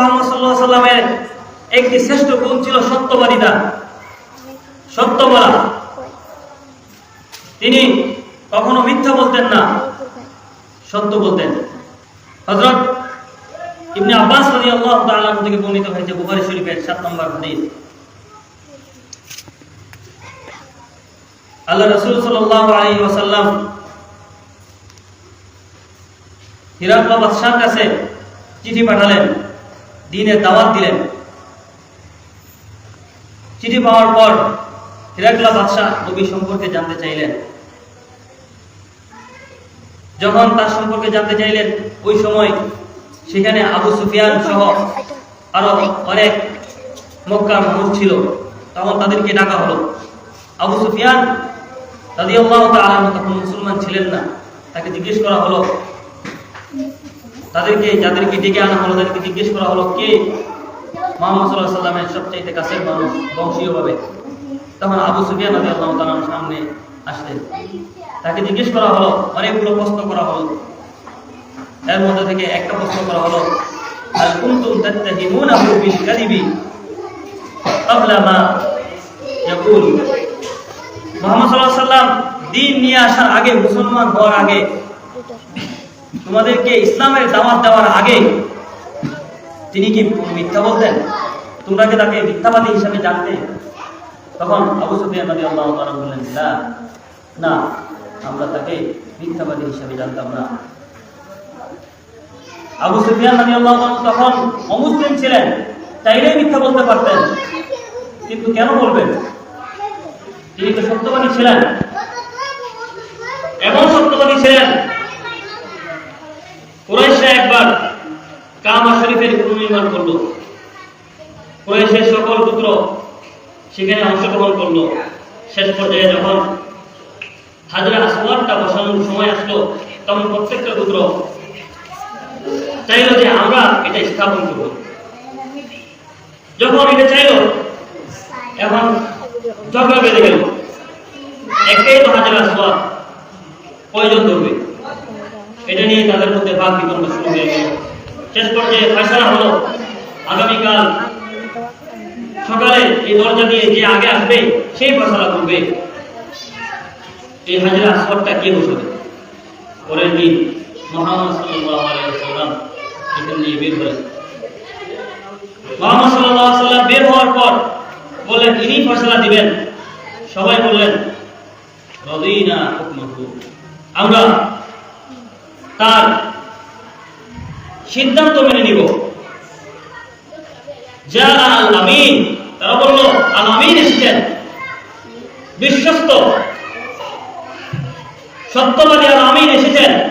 সাল্লামের একটি শ্রেষ্ঠ গুণ ছিল সত্যবাদিতা। সত্য বলা তিনি কখনো মিথ্যা বলতেন না, সত্য বলতেন। হযরত ইবনে আব্বাস তাআলা আনহু থেকে বর্ণিত হয়েছে শরীফের 7 নম্বর হাদিস। আল্লাহ রাসূল সাল্লাল্লাহু আলাইহি ওয়াসাল্লাম হিরাক্ল কাছে চিঠি পাঠালেন। দিনের দাওয়াত দিলেন। চিঠি পাওয়ার পর হিরাকলা বাদশাহ নবী সম্পর্কে জানতে চাইলেন। যখন তার সম্পর্কে জানতে চাইলেন, ওই সময় সেখানে আবু সুফিয়ান সহ আরও অনেক মক্কার মানুষ ছিল। তখন তাদেরকে ডাকা হলো। আবু সুফিয়ান আনহু তখন মুসলমান ছিলেন না। তাকে জিজ্ঞেস করা হলো তাদেরকে, যাদেরকে ডেকে আনা হলো, তাদেরকে জিজ্ঞেস করা হলো কে? মোহাম্মদ সাল্লাহ সাল্লামের সবচাইতে কাছের মানুষ, বংশীয়ভাবে। তখন আবু সুফিয়ান রাজি আল্লাহ তালার সামনে আসলেন। তাকে জিজ্ঞেস করা হলো, অনেকগুলো প্রশ্ন করা হলো। এর মধ্যে থেকে একটা প্রশ্ন করা হলো কুনতুম তাত্তাহিমুনাহু বিল কাযিবি ক্বাবলা মা ইয়াকুল? মুহাম্মদ সাল্লাল্লাহু সাল্লাম দিন নিয়ে আসার আগে, মুসলমান হওয়ার আগে তোমাদেরকে ইসলামের দাওয়াত দেওয়ার আগে তিনি কি মিথ্যা বলতেন? তোমরা কি তাকে মিথ্যাবাদী হিসাবে জানতে? তখন আবু সুফিয়ান বললেন না, আমরা তাকে মিথ্যাবাদী হিসাবে জানতাম না। আবু সুফিয়ান তখন অমুসলিম ছিলেন চাইলেই মিথ্যা বলতে পারতেন। কিন্তু কেন বলবেন? তিনি তো সত্যবাদী ছিলেন এমন সত্যবাদী ছিলেন কুরাইশরা একবার কামা পুনর্নির্মাণ করল। কুরাইশের সকল পুত্র সেখানে অংশগ্রহণ করল। শেষ পর্যায়ে যখন হাজরা আসওয়ারটা বসানোর সময় আসলো, তখন প্রত্যেকটা পুত্র চাইলো যে আমরা এটা স্থাপন করব। যখন এটা চাইলো, এখন ঝগড়া বেঁধে গেল। একটাই তো হাজরা আসওয়ার প্রয়োজন করবে এটা নিয়ে তাদের মধ্যে ভাগ বিতরণ শুরু হয়ে গেল। শেষ পর্যায়ে ফয়সালা হলো। আগামীকাল সকালে এই দরজা দিয়ে যে আগে আসবে, সেই ফয়সালা করবে। এই হাজিরা আসরটা কে বসবে পরের দিন মোহাম্মদ এখান বের হলেন। মোহাম্মদ সাল্লাল্লাহু আলাইহি ওয়াসাল্লাম বের হওয়ার পর বললেন, ইনি ফয়সালা দিবেন। সবাই বললেন, রদিনা আমরা তার সিদ্ধান্ত মেনে নিব। যা আল আমিন তারা এসেছেন। বিশ্বস্ত। সত্যবাদী এসেছেন।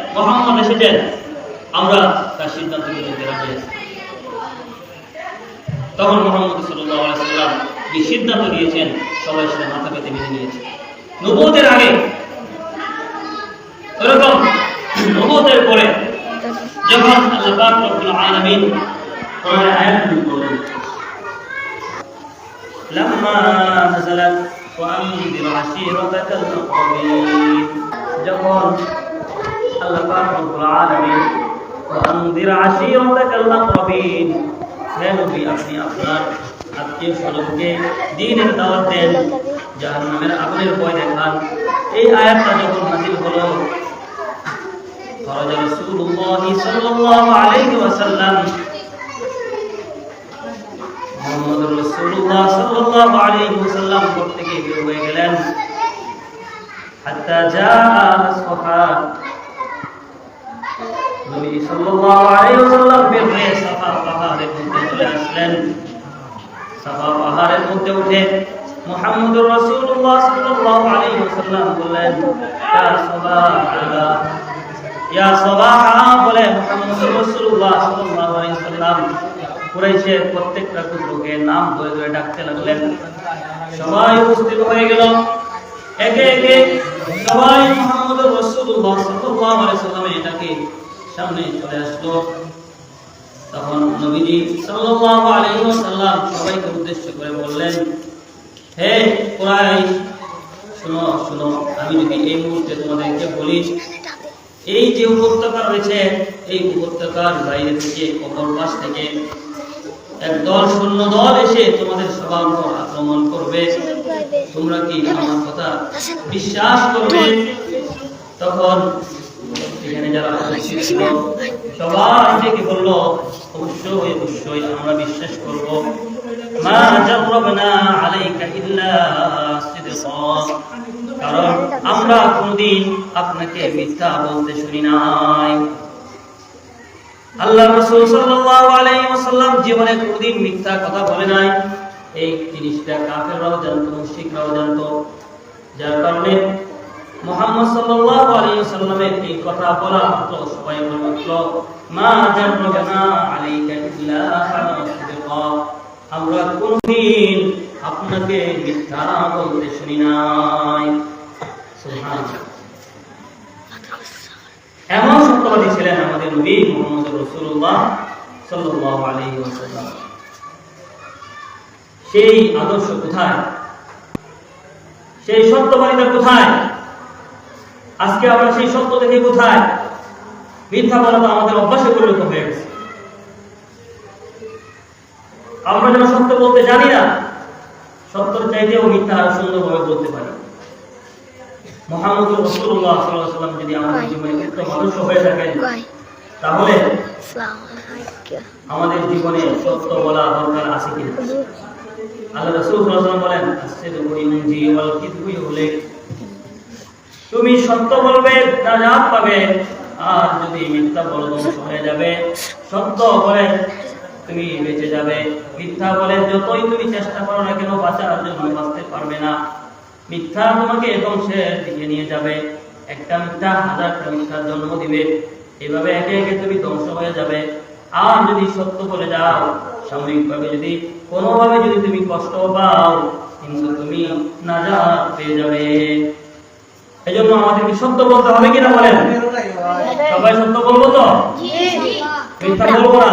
এসেছেন। আমরা তার সিদ্ধান্ত তখন মোহাম্মদ সাল্লাম যে সিদ্ধান্ত দিয়েছেন, সবাই সেটা মাথা পেতে মেনে নিয়েছে। নবুয়তের আগে ওরকম নবুয়তের পরে যখন আল্লাহ পাক রব্বুল আলামিন কোরআনে আয়াতগুলো বলেন লাম্মা নাযালাত ওয়া আনযির আশীরাতাকাল আকরাবিন যখন আল্লাহ পাক রব্বুল আলামিন ওয়া আনযির আশীরাতাকাল আকরাবিন হে নবী আপনি আপনার আত্মীয় স্বজনকে দ্বীনের দাওয়াত দেন জাহান্নামের আগুনের ভয় দেখান এই আয়াতটা যখন নাযিল হলো خرج رسول الله صلى الله عليه وسلم محمد رسول الله صلى الله عليه وسلم থেকে বের হয়ে গেলেন حتى جاء الصفا নবী সাল্লাল্লাহু আলাইহি ওয়াসাল্লাম বের হয়ে সাফা পাহাড়ের মধ্যে চলে আসলেন সাফা পাহাড়ের মধ্যে উঠে মুহাম্মদুর রাসূলুল্লাহ সাল্লাল্লাহু আলাইহি ওয়াসাল্লাম বললেন ইয়া সাবাহ ওয়াসাল্লাম সবাইকে উদ্দেশ্য করে বললেন, হে কুরাইশ, শুনো শুনো, আমি যদি এই মুহূর্তে তোমাদেরকে বলি এই যে উপত্যকা রয়েছে, এই উপত্যকার বাইরে থেকে, অপর পাশ থেকে একদল সৈন্য দল এসে তোমাদের সবার উপর আক্রমণ করবে। তোমরা কি আমার কথা বিশ্বাস করবে? তখন এখানে যারা উপস্থিত ছিল, সবাই ডেকে বলল, অবশ্যই অবশ্যই আমরা বিশ্বাস করব। মা জাররাবনা আলাইকা ইল্লা সিদকা। কারণ আমরা কোনদিন আপনাকে মিথ্যা বলতে শুনি নাই। আল্লাহ রাসূল সাল্লাল্লাহু আলাইহি ওয়াসাল্লাম জীবনে কোনদিন মিথ্যা কথা বলে নাই। এই জিনিসটা কাফেররাও জানতো, মুশরিকরাও জানতো। যার কারণে মুহাম্মদ সাল্লাল্লাহু আলাইহি ওয়াসাল্লামের এই কথা বলা মাত্র সবাই মা জাররাবনা আলাইকা ইল্লা আমরা কোনদিন আপনাকে শুনি নাই। এমন সত্যবাদী ছিলেন আমাদের নবী মোহাম্মদ রসুল্লাহ আলাইহি ওয়াসাল্লাম। সেই আদর্শ কোথায়? সেই কোথায়? আজকে আমরা সেই সত্য দেখে কোথায়? মিথ্যা বলা তো আমাদের অভ্যাসে পরিণত হয়ে গেছে। আমরা যেন সত্য বলতে জানি না সত্যর চাইতেও মিথ্যা আরও সুন্দরভাবে বলতে পারি। মোহাম্মদ রসুল্লাহ সাল্লাম যদি আমাদের জীবনে উত্তম আদর্শ হয়ে থাকেন তাহলে আমাদের জীবনে সত্য বলা দরকার আছে কিনা? আল্লাহ রাসূল বলেন তুমি সত্য বলবে নাজাত পাবে আর যদি মিথ্যা বলো ধ্বংস হয়ে যাবে। সত্য বলে তুমি বেঁচে যাবে। মিথ্যা বলে যতই তুমি চেষ্টা করো না কেন বাঁচার জন্য বাঁচতে পারবে না। মিথ্যা তোমাকে ধ্বংসের দিকে নিয়ে যাবে। একটা মিথ্যা হাজারটা মিথ্যার জন্ম দিবে। এভাবে একে একে তুমি ধ্বংস হয়ে যাবে। আর যদি সত্য বলে যাও সাময়িকভাবে যদি কোনোভাবে যদি তুমি কষ্ট পাও কিন্তু তুমি নাজাত পেয়ে যাবে। এই জন্য আমাদেরকে সত্য বলতে হবে কিনা বলেন? সবাই সত্য বলব তো? মিথ্যা বলব না?